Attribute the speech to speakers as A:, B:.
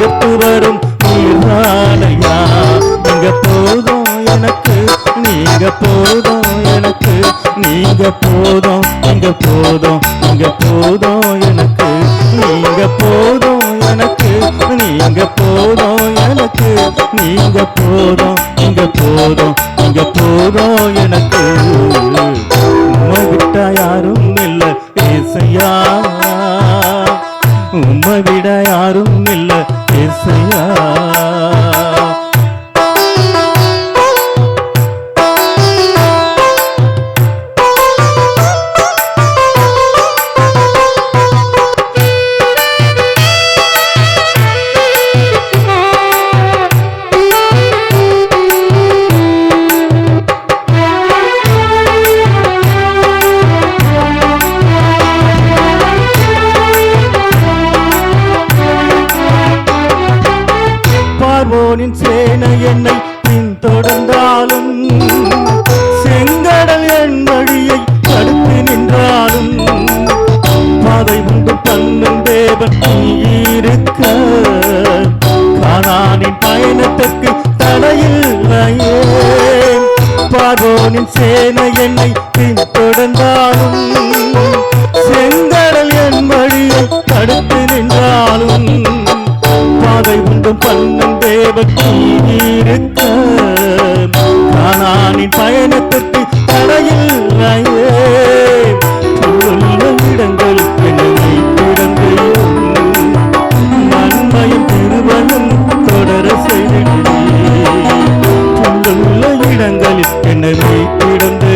A: சேர்த்து வரும் நீரானையா நீங்க போதும் எனக்கு நீங்க போதும் எனக்கு நீங்க போதும் நீங்க போதும் நீங்க போதும் எனக்கு நீங்க போதும் எனக்கு நீங்க போதும் எனக்கு நீங்க போதும் நீங்க போதும் நீங்க போதும் எனக்கு. உம்மை விட்டா யாரும் இல்லை ஏசையா. பார்வோனின் சேனை என்னை பின்தொடர்ந்தாலும் செங்கடல் என் வழியை தடுத்து நின்றாலும் பாதை உண்டு பண்ணும் தேவன் இருக்க காணானின் பயணத்திற்கு தடையில்லையே பார்வோனின் சேனை என்னை பின்தொடர்ந்தாலும் செங்கடல் என் வழியை தடுத்து நின்றாலும் பாதை உண்டும் பண்ணும் தேவக்கு இருக்க கானானின் பயணத்திற்கு தடையில்லையே. இடங்கள் என்னை கிடந்து நன்மையும் திருவனும் தொடர செய்திடுள்ள இடங்களில் என்னை கிடந்து